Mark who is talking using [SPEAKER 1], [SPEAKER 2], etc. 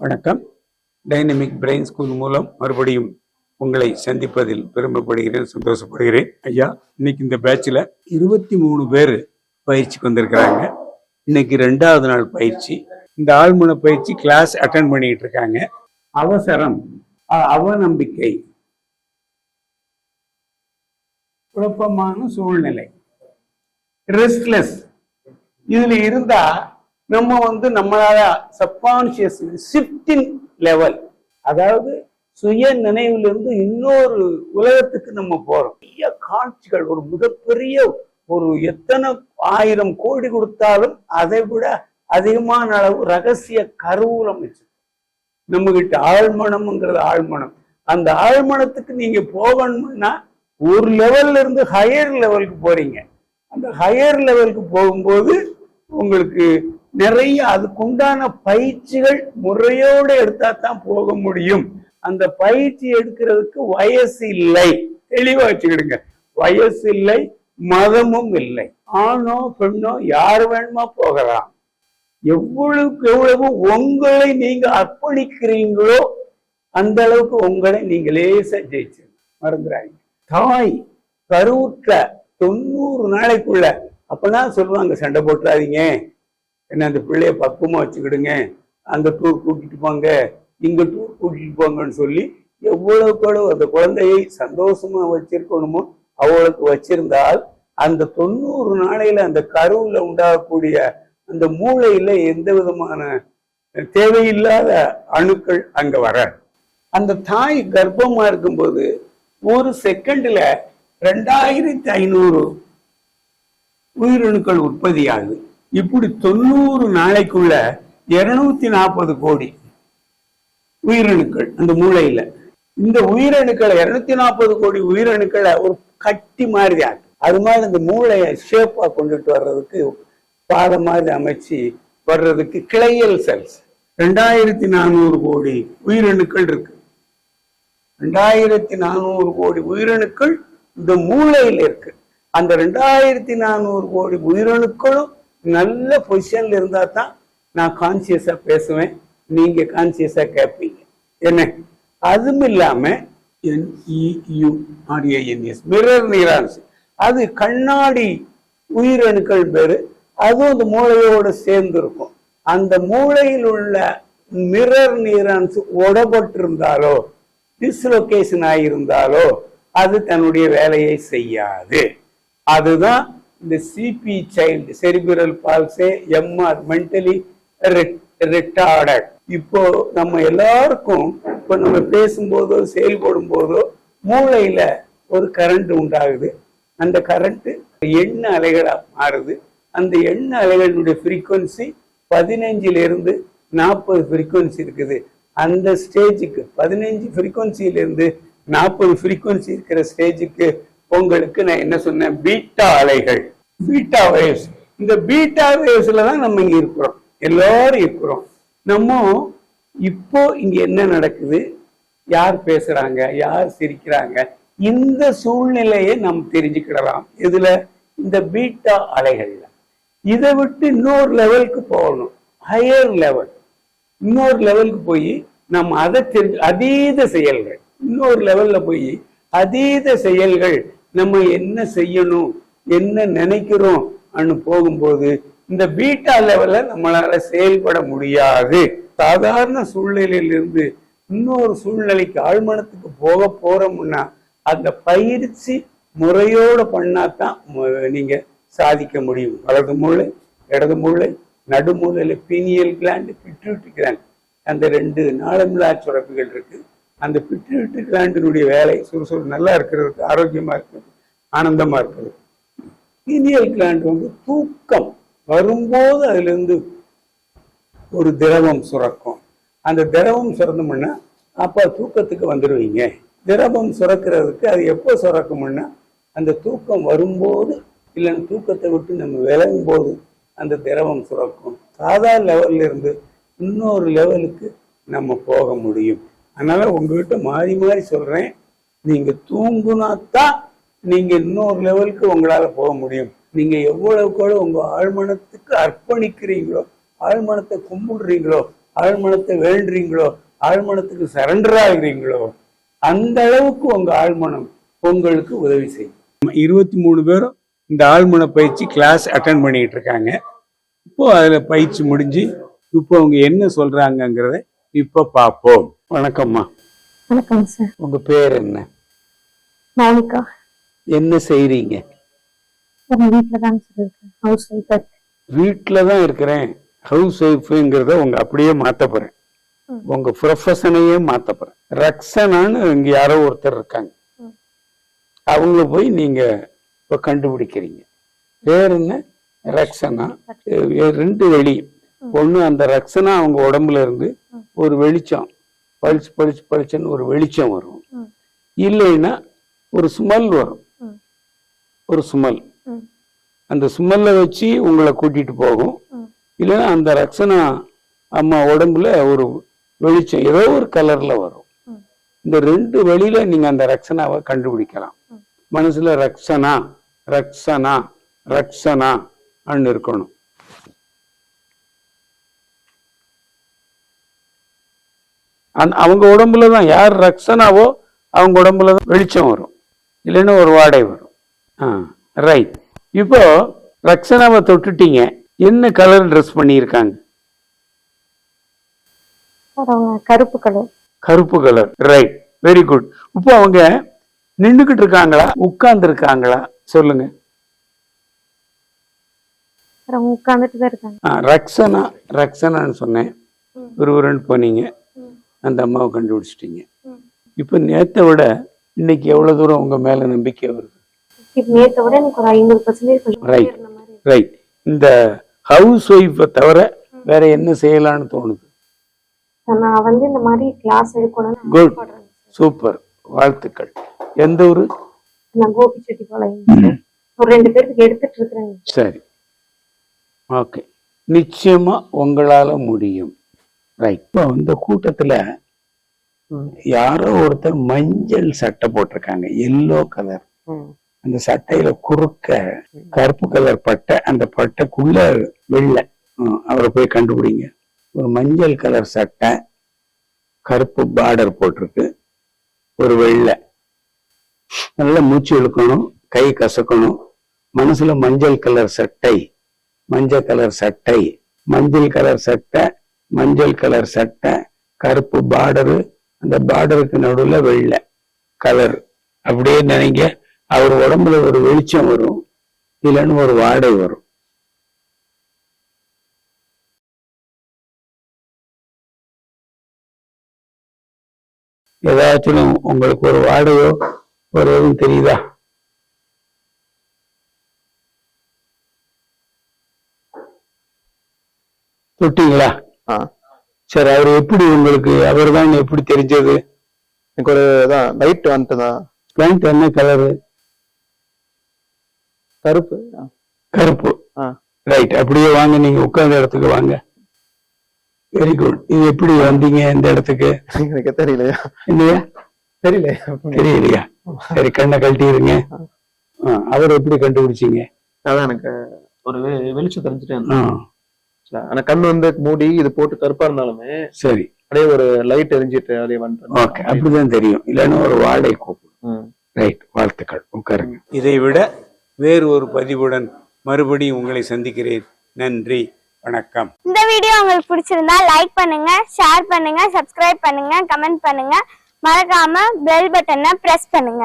[SPEAKER 1] வணக்கம். Dynamic brain school மூலம் மறுபடியும் உங்களை சந்திப்பதில் பெருமைப்படுகிறேன் சந்தோஷப்படுகிறேன். ஐயா இன்னைக்கு இந்த பேட்சில் இருபத்தி மூணு பேர் பயிற்சிக்கு வந்திருக்கிறாங்க. இன்னைக்கு ரெண்டாவது நாள் பயிற்சி. இந்த ஆழ்மன பயிற்சி கிளாஸ் அட்டன் பண்ணிக்கிட்டு இருக்காங்க. அவசரம் அவநம்பிக்கை குழப்பமான சூழ்நிலை ரெஸ்ட்லெஸ் இதில் இருந்தால் நம்ம வந்து நம்மளால சப்கான்சியஸ் ஷிஃப்டிங் லெவல் அதாவது சுய நினைவிலிருந்து இன்னொரு உலகத்துக்கு நம்ம போறோம். பெரிய காட்சிகள் ஒரு மிகப்பெரிய ஒரு எத்தனை ஆயிரம் கோடி கொடுத்தாலும் அதை விட அதிகமான அளவு ரகசிய கருவூலம் அமைச்சு நம்ம கிட்ட ஆழ்மனம்ங்கிறது ஆழ்மனம். அந்த ஆழ்மனத்துக்கு நீங்க போகணும்னா ஒரு லெவல்ல இருந்து ஹையர் லெவலுக்கு போறீங்க. அந்த ஹையர் லெவலுக்கு போகும்போது உங்களுக்கு நிறைய அதுக்குண்டான பயிற்சிகள் முறையோடு எடுத்தா தான் போக முடியும். அந்த பயிற்சி எடுக்கிறதுக்கு வயசு இல்லை. தெளிவா வச்சுக்கிடுங்க. வயசு இல்லை மதமும் இல்லை. ஆணோ பெண்ணோ யார் வேணுமா போகலாம். எவ்வளவுக்கு எவ்வளவு உங்களை நீங்க அர்ப்பணிக்கிறீங்களோ அந்த அளவுக்கு உங்களை நீங்க லேசா ஜெயிச்சு. தாய் கருவுற்ற தொண்ணூறு நாளைக்குள்ள அப்பதான் சொல்லுவாங்க சண்டை போட்டுறாதீங்க. என்ன அந்த பிள்ளைய பக்குவமா வச்சுக்கிடுங்க. அந்த டூர் கூட்டிட்டு போங்க. இங்க டூர் கூட்டிட்டு போங்கன்னு சொல்லி எவ்வளவுக்கு எவ்வளவு அந்த குழந்தையை சந்தோஷமா வச்சிருக்கணுமோ அவளுக்கு வச்சிருந்தால் அந்த தொண்ணூறு நாளையில அந்த கருவுல உண்டாகக்கூடிய அந்த மூளையில எந்த விதமான தேவையில்லாத அணுக்கள் அங்க வர அந்த தாய் கர்ப்பமா இருக்கும்போது ஒரு செகண்ட்ல ரெண்டாயிரத்தி ஐநூறு உயிரணுக்கள் உற்பத்தி ஆகுது இப்படி தொண்ணூறு நாளைக்குள்ள இருநூத்தி நாற்பது கோடி உயிரணுக்கள் அந்த மூளையில. இந்த உயிரணுக்களை இருநூத்தி நாற்பது கோடி உயிரணுக்களை ஒரு கட்டி மாதிரி ஆகும் அது மாதிரி இந்த மூளையை ஷேப்பா கொண்டுட்டு வர்றதுக்கு பாதை மாதிரி அமைச்சு வர்றதுக்கு கிளையல் செல்ஸ் ரெண்டாயிரத்தி நானூறு கோடி உயிரணுக்கள் இருக்கு. ரெண்டாயிரத்தி நானூறு கோடி உயிரணுக்கள் இந்த மூளையில இருக்கு. அந்த ரெண்டாயிரத்தி நானூறு கோடி உயிரணுக்களும் நல்ல பொசிஷன்ல இருந்தா தான் நான் கான்சியஸா பேசுவேன். நீங்க கான்சியஸா கேட்பீங்க என்ன? அதுவும் இல்லாம E என்இயூஆர்ஏஎன்எஸ் மிரர் நியூரான்ஸ் அது கண்ணாடி உயிரணுக்கள் பேரு அதுவும் அந்த மூளையோட சேர்ந்து இருக்கும். அந்த மூளையில் உள்ள மிரர் நியூரான்ஸ் உடப்பட்டிருந்தாலோ டிஸ்லொகேஷன் ஆகியிருந்தாலோ அது தன்னுடைய வேலையை செய்யாது. அதுதான் இந்த CP child cerebral palsy MR mentally retarded இப்போ நம்ம எல்லாருக்கும் இப்போ நம்ம பேசும்போதோ செயல்படும் போதோ மூளையில ஒரு கரண்ட் உண்டாகுது. அந்த கரண்ட் எண்ண அலைகளாக மாறுது. அந்த எண்ண அலைகளுடைய ஃப்ரீக்குவன்சி பதினஞ்சிலிருந்து நாற்பது ஃப்ரீக்குவன்சி இருக்குது. அந்த ஸ்டேஜுக்கு பதினஞ்சு ஃப்ரீக்குவன்சியிலிருந்து நாற்பது ஃப்ரீக்குவன்சி இருக்கிற ஸ்டேஜுக்கு உங்களுக்கு நான் என்ன சொன்னேன்? பீட்டா அலைகள். பீட்டா வேவ்ஸ் இந்த பீட்டா வேவ்ஸ்ல தான் நம்ம இங்க இருக்கிறோம். எல்லாரும் இருக்கிறோம். நம்ம இப்போ இங்க என்ன நடக்குது? யார் பேசுறாங்க? யார் சிரிக்கிறாங்க? இந்த சூழ்நிலையை நாம் தெரிஞ்சுக்கிடலாம். இதுல இந்த பீட்டா அலைகள்ல. இதை விட்டு இன்னொரு லெவலுக்கு போகணும். ஹையர் லெவல் இன்னொரு லெவலுக்கு போய் நம்ம அதை தெரிஞ்சு அதீத செயல்கள். இன்னொரு லெவல்ல போய் அதீத செயல்கள் நம்ம என்ன செய்யணும் என்ன நினைக்கிறோம் அன்னு போகும்போது இந்த பீட்டா லெவல்ல நம்மளால செயல்பட முடியாது. சாதாரண சூழ்நிலையிலிருந்து இன்னொரு சூழ்நிலைக்கு ஆழ்மனத்துக்கு போக போறோம்னா அந்த பயிற்சி முறையோட பண்ணாதான் நீங்க சாதிக்க முடியும். வலது மூளை இடது மூளை நடுமூலையில பீனியல் கிளாண்டு பிட்யூட்டி கிளாண்ட். அந்த ரெண்டு நாளமில்லா சுரப்பிகள் இருக்கு. அந்த பிட்யூட்டி கிளாண்டினுடைய வேலை சுறுசுறு நல்லா இருக்கிறதுக்கு ஆரோக்கியமா இருக்கிறது ஆனந்தமா இருக்கிறது. பீனியல் கிளாண்ட் வந்து தூக்கம் வரும்போது அதுல இருந்து ஒரு திரவம் சுரக்கும். அந்த திரவம் சுரந்தோம்னா அப்பா தூக்கத்துக்கு வந்துடுவீங்க. திரவம் சுரக்கிறதுக்கு அது எப்போ சுரக்கும்னா அந்த தூக்கம் வரும்போது இல்லைன்னு தூக்கத்தை விட்டு நம்ம விலகும் போது அந்த திரவம் சுரக்கும். சாதா லெவல்ல இருந்து இன்னொரு லெவலுக்கு நம்ம போக முடியும். அதனால உங்ககிட்ட மாறி மாறி சொல்றேன். நீங்க தூங்குனாத்தான் நீங்க இன்னொரு லெவலுக்கு உங்களால போக முடியும். நீங்க எவ்வளவுக்கு எவ்வளவு உங்க ஆழ்மனத்துக்கு அர்ப்பணிக்கிறீங்களோ ஆழ்மனத்தை கும்பிடுறீங்களோ ஆழ்மனத்தை வேண்டுறீங்களோ ஆழ்மனத்துக்கு சரண்டர் ஆகுறீங்களோ அந்த அளவுக்கு உங்க ஆழ்மனம் உங்களுக்கு உதவி செய்யும். இருபத்தி மூணு பேரும் இந்த ஆழ்மன பயிற்சி கிளாஸ் அட்டன் பண்ணிட்டு இருக்காங்க. இப்போ அதுல பயிற்சி முடிஞ்சு இப்போ அவங்க என்ன சொல்றாங்கங்கிறத இப்ப பார்ப்போம் வணக்கம்மா.
[SPEAKER 2] வணக்கம் சார்.
[SPEAKER 1] உங்க பேர் என்ன?
[SPEAKER 2] மௌனிகா
[SPEAKER 1] என்ன செய்றீங்க?
[SPEAKER 2] சார் நான் வீட்டில் தாங்க சார் இருக்கேன். ஹவுஸ் ஒய்ஃப்
[SPEAKER 1] வீட்டில் தான் இருக்கிறேன். ஹவுஸ் ஒய்ஃபுங்கிறத உங்க அப்படியே மாத்த போறேன். உங்க ப்ரொஃபஷனையே மாத்த போறேன். ரக்ஷனான்னு இங்க யாரோ ஒருத்தர் இருக்காங்க. அவங்கள போய் நீங்க இப்ப கண்டுபிடிக்கிறீங்க. பேர் என்ன? ரக்ஷனா? ரெண்டு வெளி. ஒண்ணு அந்த ரக்ஷனா அவங்க உடம்புல இருந்து. ஒரு வெளிச்சம் பளிச்சு பளிச்சு பளிச்சுன்னு ஒரு வெளிச்சம் வரும். இல்லைன்னா ஒரு சுமல் வரும். ஒரு சுமல். அந்த சுமல்ல வச்சு உங்களை கூட்டிட்டு போகும். இல்லைன்னா அந்த ரக்ஷனா அம்மா உடம்புல ஒரு வெளிச்சம் ஏதோ ஒரு கலர்ல வரும். இந்த ரெண்டு வழியில நீங்க அந்த ரக்ஷனாவை கண்டுபிடிக்கலாம். மனசுல ரக்ஷனா ரக்ஷனா ரக்ஷனா அன்னு இருக்கணும் அந்த அவங்க உடம்புல தான் யார் ரக்ஷனாவோ அவங்க உடம்புல தான் வெளிச்சம் வரும். இல்லைன்னா ஒரு வாடை வரும். ஆ ரைட் இப்போ ரக்ஷனாவை தொட்டுட்டீங்க. என்ன கலர் ட்ரெஸ் பண்ணியிருக்காங்க?
[SPEAKER 2] கருப்பு கலர்
[SPEAKER 1] கருப்பு கலர் ரைட் வெரி குட் இப்போ அவங்க நின்றுக்கிட்டு இருக்காங்களா? உட்கார்ந்து இருக்காங்களா சொல்லுங்க.
[SPEAKER 2] உட்காந்துட்டு தான் இருக்காங்க.
[SPEAKER 1] ரக்ஷனா ரக்ஷனான்னு சொன்னேன். ஒரு ரெண்டு போனீங்க. அந்த அம்மாவை கண்டுபிடிச்சிட்டீங்க. இப்போ நேத்தை விட இன்னைக்கு எவ்வளவு தூரம் உங்க மேல நம்பிக்கை வருது?
[SPEAKER 2] நேற்றை இருக்கு.
[SPEAKER 1] ரைட் இந்த ஹவுஸ் ஒய்ஃபை தவிர வேற என்ன செய்யலாம்னு தோணுது?
[SPEAKER 2] சார், நான் வந்து இந்த மாதிரி கிளாஸ் எடுக்கணும்னு
[SPEAKER 1] Good.
[SPEAKER 2] ஆசைப்படுறேன். சார்.
[SPEAKER 1] சூப்பர் வாழ்த்துக்கள். எந்த ஊரு? சரி. ஓகே நிச்சயமா உங்களால முடியும். ரைட் இப்போ இந்த கூட்டத்துல யாரோ ஒருத்தர் மஞ்சள் சட்டை போட்டிருக்காங்க எல்லோ கலர் அந்த சட்டையில குறுக்க கருப்பு கலர் பட்டை அந்த பட்டைக்குள்ள வெள்ளை. அவரை போய் கண்டுபிடிங்க. ஒரு மஞ்சள் கலர் சட்டை கருப்பு பார்டர் போட்டிருக்கு ஒரு வெள்ளை. நல்லா மூச்சு இழுக்கணும் கை கசக்கணும். மனசுல மஞ்சள் கலர் சட்டை மஞ்சள் கலர் சட்டை மஞ்சள் கலர் சட்டை மஞ்சள் கலர் சட்டை கருப்பு பார்டரு அந்த பார்டருக்கு நடுவுல வெள்ளை கலர் அப்படியே நினைங்க அவர் உடம்புல ஒரு வெளிச்சம் வரும் இல்லைன்னு ஒரு வாடை வரும். ஏதாச்சும் உங்களுக்கு ஒரு வாடையோ ஒரு எதுவும் தெரியுதா? தொட்டிங்களா?
[SPEAKER 3] ஆ.
[SPEAKER 1] சரி அவர் எப்படி உங்களுக்கு அவர் தான் எப்படி தெரிஞ்சது?
[SPEAKER 3] எனக்கு ஒரு இதான் லைட் வந்துட்டு தான்
[SPEAKER 1] பேண்ட் என்ன கலரு
[SPEAKER 3] கருப்பு.
[SPEAKER 1] கருப்பு. ரைட் அப்படியே வாங்க நீங்க உட்கார்ந்த இடத்துக்கு வாங்க. வெரி குட் இது எப்படி வந்தீங்க இந்த இடத்துக்கு?
[SPEAKER 3] எனக்கு தெரியலையா?
[SPEAKER 1] இல்லையா?
[SPEAKER 3] தெரியல
[SPEAKER 1] தெரியலையா? சரி கண்ணை கழட்டிடுங்க அவர் எப்படி கண்டுபிடிச்சீங்க?
[SPEAKER 3] அதான் எனக்கு ஒரு வெளிச்சம் தெரிஞ்சுட்டே இருந்தது.
[SPEAKER 1] ஆ,
[SPEAKER 3] ஆனா கண்ணு வந்து மூடி இது போட்டு கருப்பா இருந்தாலுமே
[SPEAKER 1] சரி.
[SPEAKER 3] அப்படியே ஒரு லைட் எரிஞ்சிட்டு அப்படியே வந்துட்டு
[SPEAKER 1] ஓகே அப்படிதான் தெரியும். இல்லைன்னா ஒரு வாடகை கூப்பிடும். ரைட் வாழ்த்துக்கள். உட்காருங்க. இதை விட வேறு ஒரு பதிவுடன் மறுபடியும் உங்களை சந்திக்கிறேன். நன்றி வணக்கம்.
[SPEAKER 4] இந்த வீடியோ உங்களுக்கு பிடிச்சிருந்தா லைக் பண்ணுங்க ஷேர் பண்ணுங்க சப்ஸ்கிரைப் பண்ணுங்க கமெண்ட் பண்ணுங்க. மறக்காம பெல் பட்டனை பிரஸ் பண்ணுங்க.